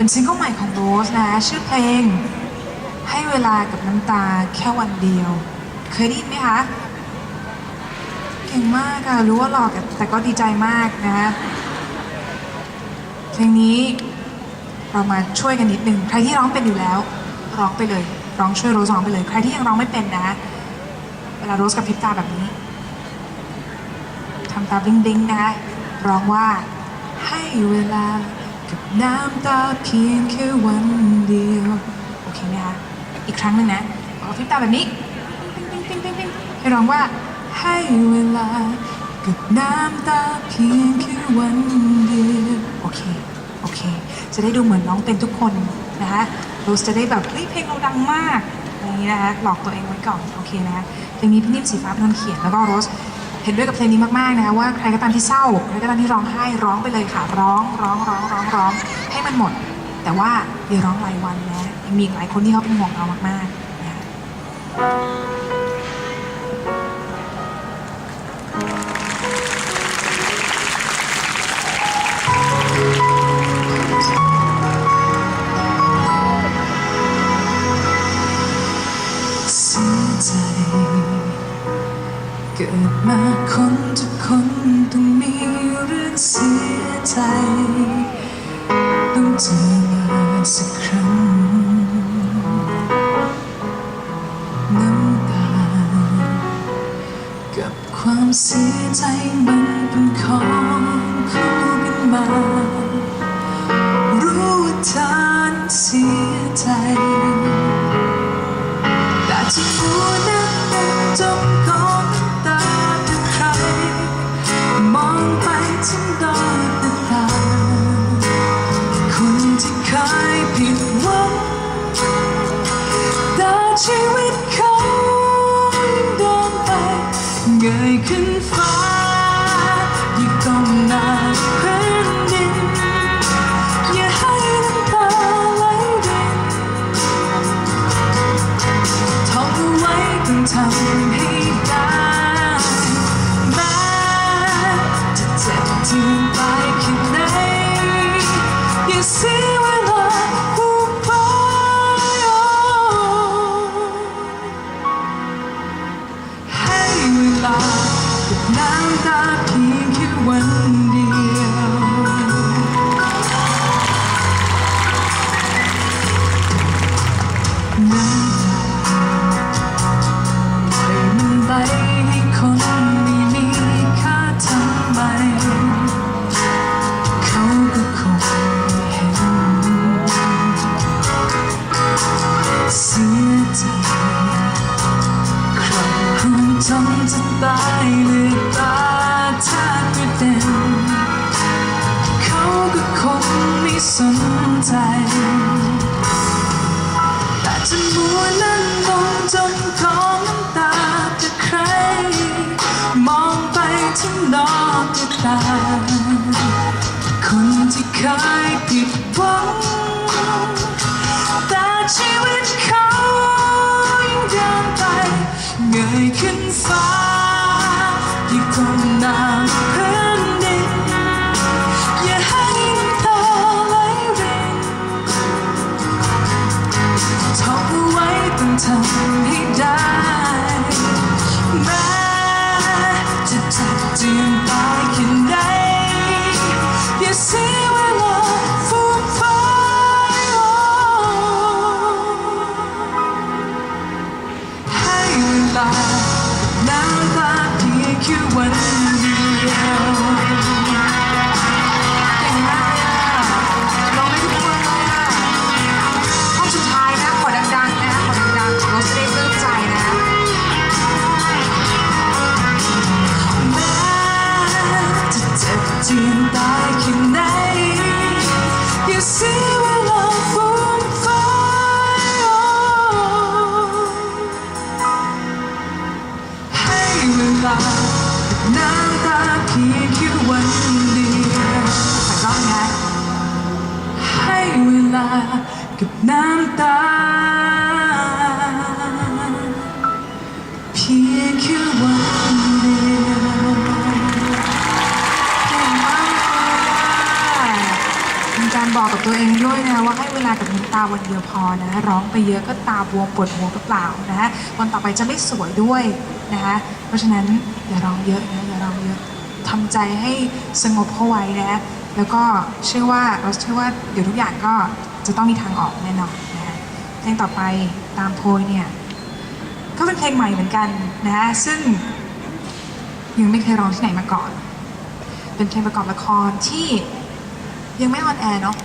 เป็นซิงเกิลใหม่ของโรสนะ ชื่อเพลง ให้เวลากับน้ำตาแค่วันเดียว เคยได้ยินไหมคะเก่งมากค่ะรู้ว่าหลอกแต่ก็ดีใจมากนะเพลงนี้เรามาช่วยกันนิดนึงใครที่ร้องเป็นอยู่แล้ว ร้องไปเลย ร้องช่วยโรสร้องไปเลย ใครที่ยังร้องไม่เป็นนะ เวลาโรสกับพริบตาแบบนี้ทำตาบลิงบลิงๆนะร้องว่าให้เวลา กับน้ำตาเพียงแค่วันเดียว โอเคไหมคะอีกครั้งหนึ่งนะเอาพริบตาแบบนี้ปิ๊งปิ๊งปิ๊งปิ๊งปิ๊งให้ร้องว่าให้เวลากับน้ำตาเพียงแค่วันเดียวโอเคโอเค จะได้ดูเหมือนน้องเป็นทุกคนนะคะโรสจะได้แบบเฮ้ยเพลงเราดังมากอย่างนี้นะคะหลอกตัวเองไว้ก่อนโอเคนะคะเพลงนี้พี่นิ่มสีฟ้าเป็นคนเขียนแล้วก็โรส เห็นด้วยกับเพลงนี้มากๆนะคะว่าใครก็ตามที่เศร้าใครก็ตามที่ร้องไห้ร้องไปเลยค่ะ ร้องร้องร้องร้องร้องให้มันหมด แต่ว่าอย่าร้องรายวันนะยังมีอีกหลายคนที่เขาเป็นห่วงเรามากๆนะ กิดมาคนทุกคนต้องมีเรื่องเสียใจ ต้องเจอมาสักครั้งน้ำตา กับความเสียใจมันเป็นของคู่กันมา รู้ว่าฉันเสียใจแต่ที่หัวนั้นเป็นจมกอง ชีวิตเขายังเดินไปเงยขึ้นฟ้ายิ่งต้องหนาน ครัวจนจะตายเลือตาแทบกระเด็นเขาก็คงไม่สนใจ แต่จะมัวนั่งมองจนกองน้ำตาจะใคร มองไปที่นอกกระตาคนที่เคย ขึ้นฟ้าที่ก้มหน้าแผ่นดินอย่าให้น้ำตาไหลรินท่องเอาไว้ต้องทำให้ได้แม้จะจับจืนตายแค่ไหนอย่าเสียาน้ำตาเพียงแค่วันเดียวขออีกรอบนะให้เวลากับน้ำตา กากเลยอะมีการบอกกับตัวเองด้วยนะว่าให้เวลากับน้ำตาวันเดียวพอนะร้องไปเยอะก็ตาบวมปวดหัวเปล่านะฮะวันต่อไปจะไม่สวยด้วยนะคะเพราะฉะนั้นอย่าร้องเยอะนะอย่าร้องเยอะทำใจให้สงบเข้าไว้นะแล้วก็เชื่อว่าเราเชื่อว่าเดี๋ยวทุกอย่างก็จะต้องมีทางออกแน่นอนนะคะเพลงต่อไปตามโพยเนี่ยก็เป็นเพลงใหม่เหมือนกันนะฮะซึ่งยังไม่เคยร้องที่ไหนมาก่อน เป็นเพลงประกอบละครที่ ยังไม่ออนแอร์เนาะ